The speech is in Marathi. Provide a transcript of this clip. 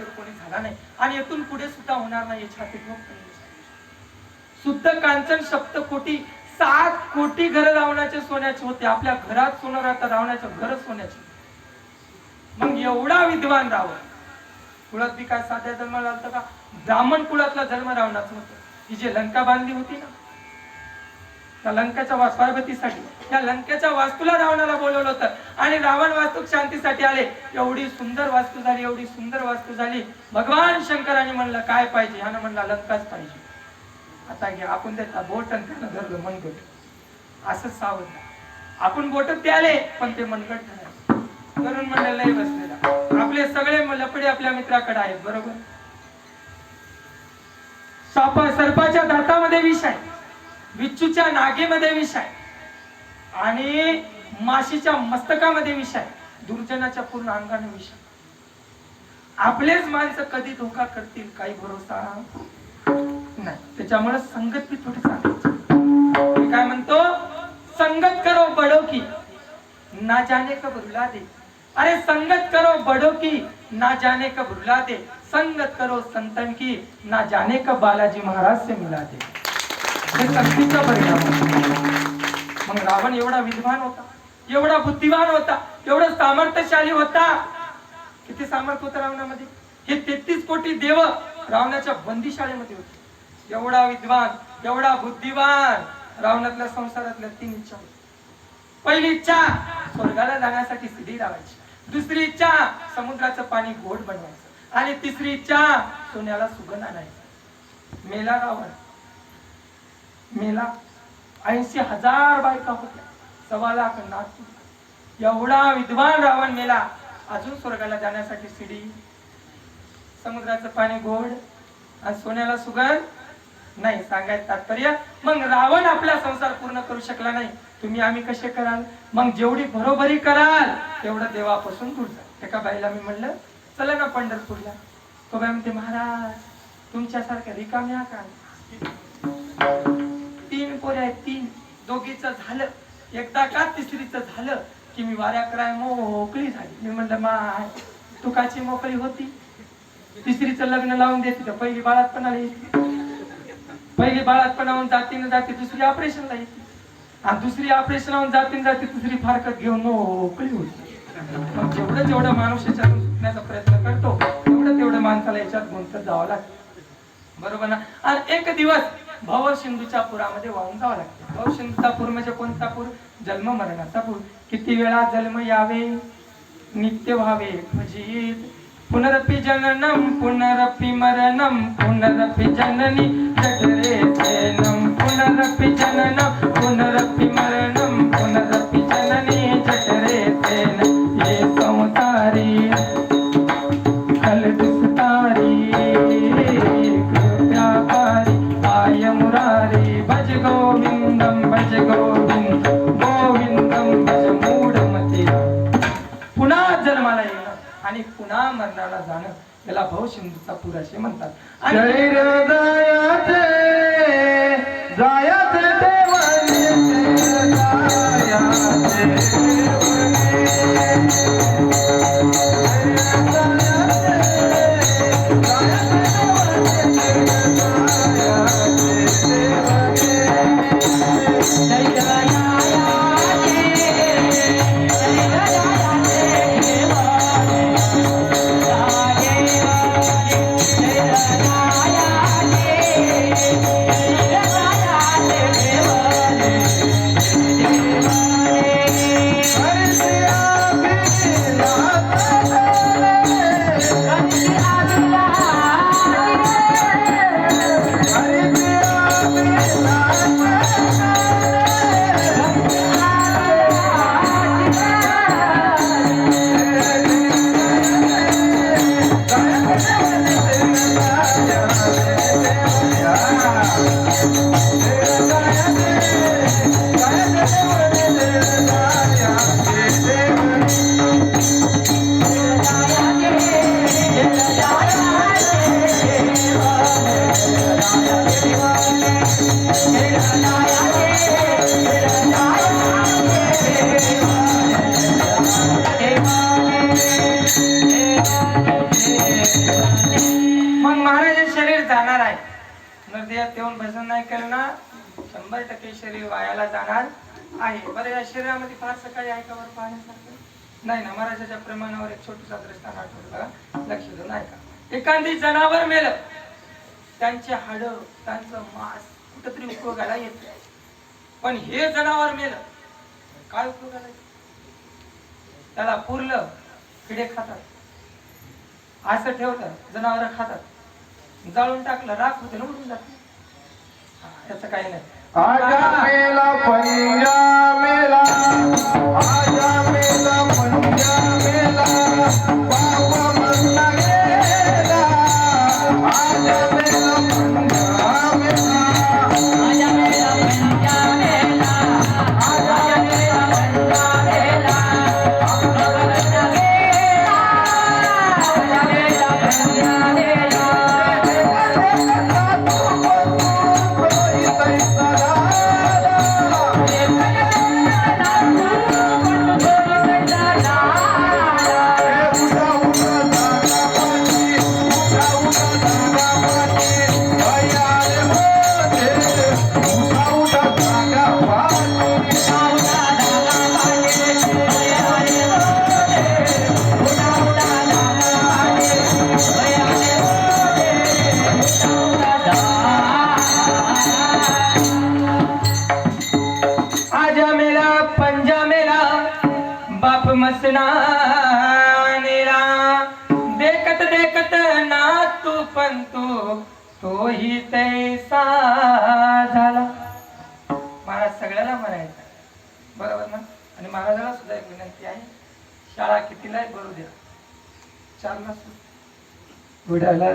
डॉक्टर कोणी झाला नाही. आणि इथून पुढे सुद्धा होणार नाही याची शुद्ध कांचन सप्तकोटी सात कोटी घर रावणाचे सोन्याचे होते. आपल्या घरात सोनं राहतं रावणाचं घर सोन्याचे. मग एवढा विद्वान रावण कुळात बी काय साध्या जन्माला आलता का? ब्राह्मण कुळातला जन्म रावणाचं होतं. ही जी लंका बांधली होती ना त्या लंकेच्या वास पार्वतीसाठी त्या लंकेच्या वास्तूला रावणाला बोलवलं होतं. आणि रावण वास्तू शांतीसाठी आले. एवढी सुंदर वास्तू झाली एवढी सुंदर वास्तू झाली. भगवान शंकराने म्हणलं काय पाहिजे? ह्यानं म्हणला लंकाच पाहिजे. आता घ्या आपण त्याचा बोट आणि त्यानं धरलं मनगट. असंच सावध आपण बोट ते आले पण ते मनगट ठरायचं करून म्हणलं लय बसलेला. आपले सगळे लपडे आपल्या मित्राकडे आहेत बरोबर? सापा सर्पाच्या दातामध्ये विष आहे. विच्छूच्या नागेमध्ये विष आहे. आणि माशीच्या मस्तकामध्ये विष आहे. दुर्जनाच्या पूर्ण अंगाने विष आहे. आपलेच माणसं कधी धोका करतील काही भरोसा नाही. त्याच्यामुळे संगत मी थोडी सांगायची काय म्हणतो? संगत करो बडो की ना जाने का रुला दे. अरे संगत करो बडो की ना जाने का रुला दे. संगत करो संतन की ना जाने का बालाजी महाराज से मिला दे. हे संगतीचा परिणाम मग रावण एवढा विद्वान होता एवढा बुद्धिवान होता एवढा सामर्थ्यशाली होता. किती सामर्थ्य होतं रावणामध्ये? हे तेहतीस कोटी देव रावणाच्या बंदीशाळेमध्ये होते. एवढा विद्वान एवढा बुद्धिवान रावणातल्या संसारातल्या तीन इच्छा पहिली इच्छा स्वर्गाला जाण्यासाठी सिधी लावायची. दुसरी इच्छा समुद्राचं पाणी गोड बनवायचं. आणि तिसरी इच्छा सोन्याला सुगंध आणायचं. मेला रावण. मेला. ऐंशी हजार बायका होत्या. सव्वा लाख नातू एवढा विद्वान रावण मेला. अजून स्वर्गाला जाण्यासाठी सिडी समुद्राचं पाणी गोड आणि सोन्याला सुगंध नाही सांगायचं तात्पर्य. मग रावण आपला संसार पूर्ण करू शकला नाही. तुम्ही आम्ही कसे कराल? मग जेवढी बरोबरी कराल तेवढं देवापासून दूर जा. एका बाईला मी म्हणलं चला ना पंढरपूरला. तो बाई म्हणते महाराज तुमच्यासारख्या रिकाम्या का पोऱ्या आहेत तीन. दोघीच झालं. एकदा का तिसरीच झालं की मी वाऱ्या कराय मोकळी झाली. मी म्हणलं माय तू काची मोकळी होती. तिसरीचं लग्न लावून देते तर पहिली बाळातपणाला येते. पहिली बाळातपणाहून जाती जातीनं जाते दुसरी ऑपरेशनला येते. आणि दुसरी ऑपरेशन जातीनं जाते दुसरी फारकत घेऊन मोकळी होती. जेवढं जेवढं माणूस याच्यातून सुटण्याचा प्रयत्न करतो तेवढं तेवढं माणसाला याच्यात गुंतत जावं लागतं. बरोबर ना? आणि एक दिवस भवसिंधूच्या पुरामध्ये वाहून जावं लागते. भवसिंधूचा पूर म्हणजे कोणता पूर? जन्म मरणाचा पूर. किती वेळा जन्म यावे? नित्य व्हावे. भजित पुनरपि जननम पुनरपि मरणम पुनरपि जननी जठरे सेनम पुनरपि जननम पुनर आय मुरारी भज गोविंदम भज गोविंद गोविंदम भज मूढमती. पुन्हा जन्माला येणं आणि पुन्हा मरणाला जाणं याला भाऊ सिंधूचा पूर असे म्हणतात जाणार आहे. नरदेहात येऊन भजन नाही करणार शंभर टक्के शरीर वायाला जाणार आहे. बरं या शरीरामध्ये फार सकाळी आहे का बरं पाहण्यासारखं? नाही ना महाराजाच्या प्रमाणावर एक छोटूसा दृष्टांत आठवलं लक्ष देऊन ऐका एखादी जनावर मेलं त्यांचे हाड त्यांचं मांस कुठंतरी उपयोगाला येत. पण हे जनावर मेलं काय उपयोगाला त्याला पुरलं किडे खातात. असं ठेवलं जनावर खातात. जाळून टाकलं राख होते ना उडून जात. त्याचं काही नाही. आजा मेला पंजा मेला. आजा मेला पंजा मेला. बाबा म्हणला गेला आजा मेला पंजा मेला. आजा बाप देखत देखत ना तू पण तू तोही तैसा झाला. महाराज सगळ्याला म्हणायचा. बरोबर ना? आणि महाराजाला सुद्धा एक विनंती आहे शाळा कितीला आहे द्या. चारला सुरू. बुडाला